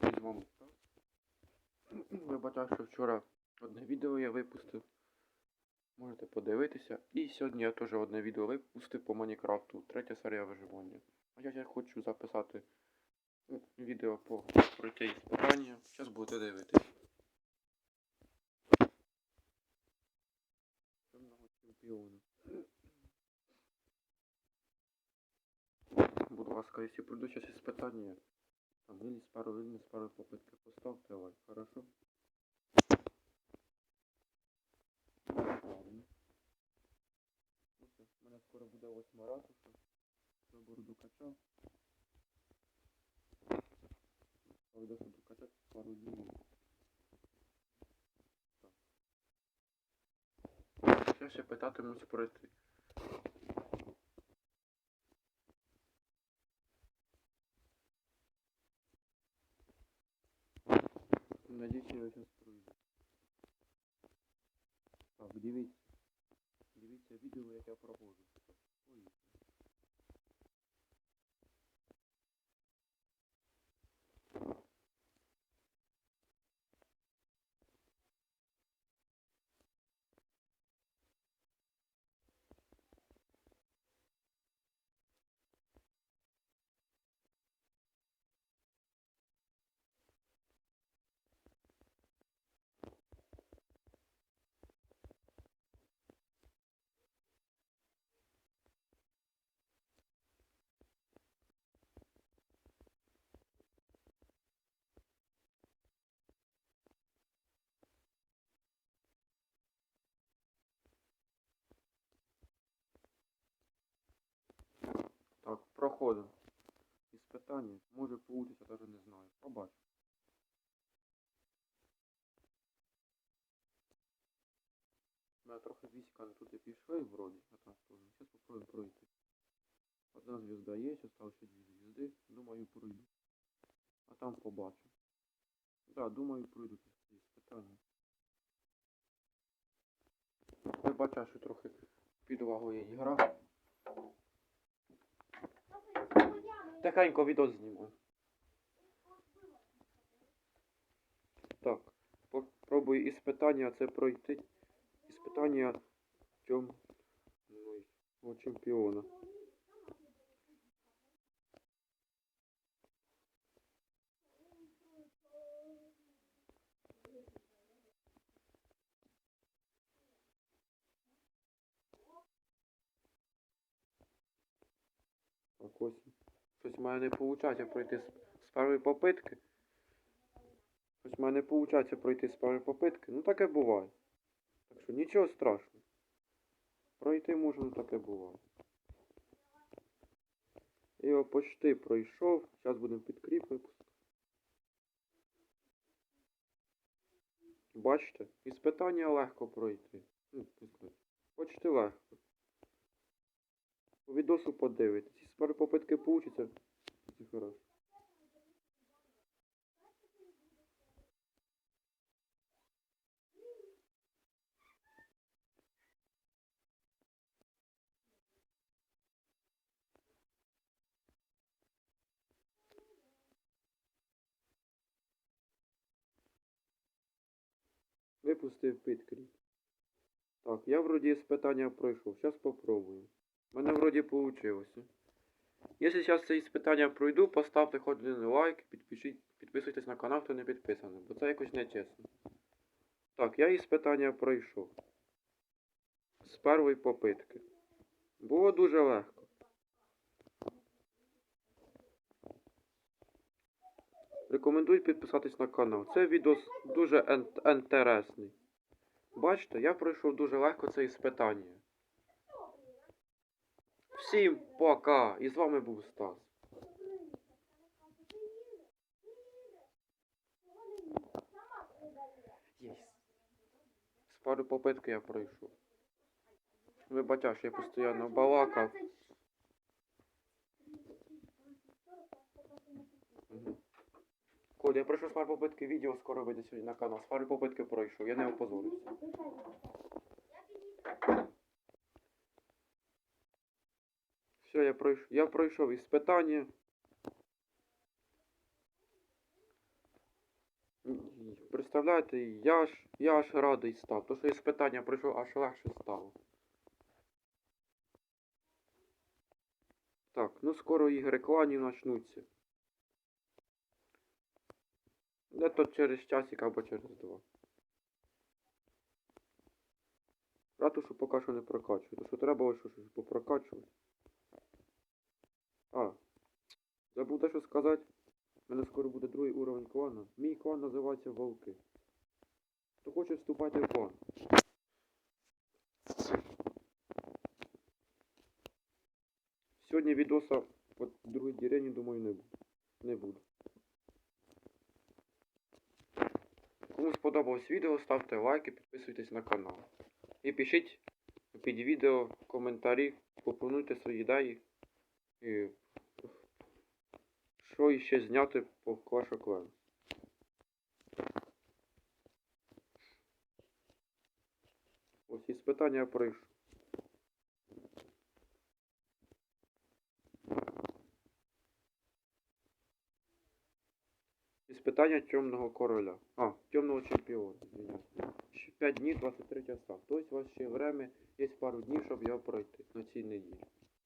вами Стас. Вибачаю, що вчора одне відео я випустив. Можете подивитися. І сьогодні я теж одне відео випустив по Майнкрафту. Третя серія виживання. А я, хочу записати ну, відео по пройти іспитання. Зараз будете дивитися. Будь ласка, якщо пройду зараз іспитання, там с пару, с пару попытки поставьте лайк, хорошо? Ну все, у мене скоро буде восьма ратуша. Я бороду качав. Прийдеться докачати пару днів. Так. Ще ще пройти. Надіюсь, я зараз пройду. Так, дивіться. Дивіться відео, як я проводжу. Так, проходимо. Іспитання. Може получиться, даже не знаю. Побачу. У мене трохи війська не туди пішли вроді, а там сторону. Зараз попробуємо пройти. Одна звізда є, осталось ще дві звізди. Думаю, пройду. А там побачу. Да, думаю, пройду це іспитання. Вибачаю, що трохи підлагує ігра. Тихенько відео зніму. Так, попробую іспитання це пройти. Іспитання о, чемпіона. Так ось. Щось мене не виходить пройти з, першої попитки. Щось мене не виходить пройти з першої попитки. Ну таке буває. Так що нічого страшного. Пройти можна, ну таке буває. Я його почти пройшов. Зараз будемо підкріп. Бачите, іспитання легко пройти. Ну. Почти легко. По відосу подивитесь. З першої попитки получиться. Це хорошо. Випустив підкріп. Так, я вроді іспитання пройшов. Зараз попробую. Мене вроді получилося. Якщо зараз це іспитання пройду, поставте хоч один лайк, підпишіть, підписуйтесь на канал, хто не підписаний, бо це якось не чесно. Так, я іспитання пройшов. З першої попитки. Було дуже легко. Рекомендую підписатись на канал. Це відео дуже інтересний. Бачите, я пройшов дуже легко це іспитання. Всім пока! І з вами був Стас. Єсть. З пару попитки я пройшов. Вибачаю, що я постійно балакав. Коля, я пройшов з пару попитки, відео скоро вийде сьогодні на канал. З пару попитки пройшов, я не опозорився. Все, я пройшов. Я пройшов іспитання. Представляєте, я ж, я аж радий став. То, що із питання пройшов, аж легше стало. Так, ну скоро ігри кланів почнуться. Де то через часик або через два. Ратушу поки що не прокачую, то що треба ось щось попрокачувати. А, забув дещо сказати. У мене скоро буде другий уровень клана. Мій клан називається Вовки. Хто хоче вступати в клан? Сьогодні відоса от другій деревні, думаю, не буде. Не буде. Кому сподобалось відео, ставте лайки, підписуйтесь на канал. І пишіть під відео коментарі, пропонуйте свої ідеї. І що іще зняти по Clash of. Ось із питання. Із питання темного короля. А, темного чемпіона. Ще 5 днів 23 часа. Тобто у вас ще время є пару днів, щоб його пройти на цій неділі.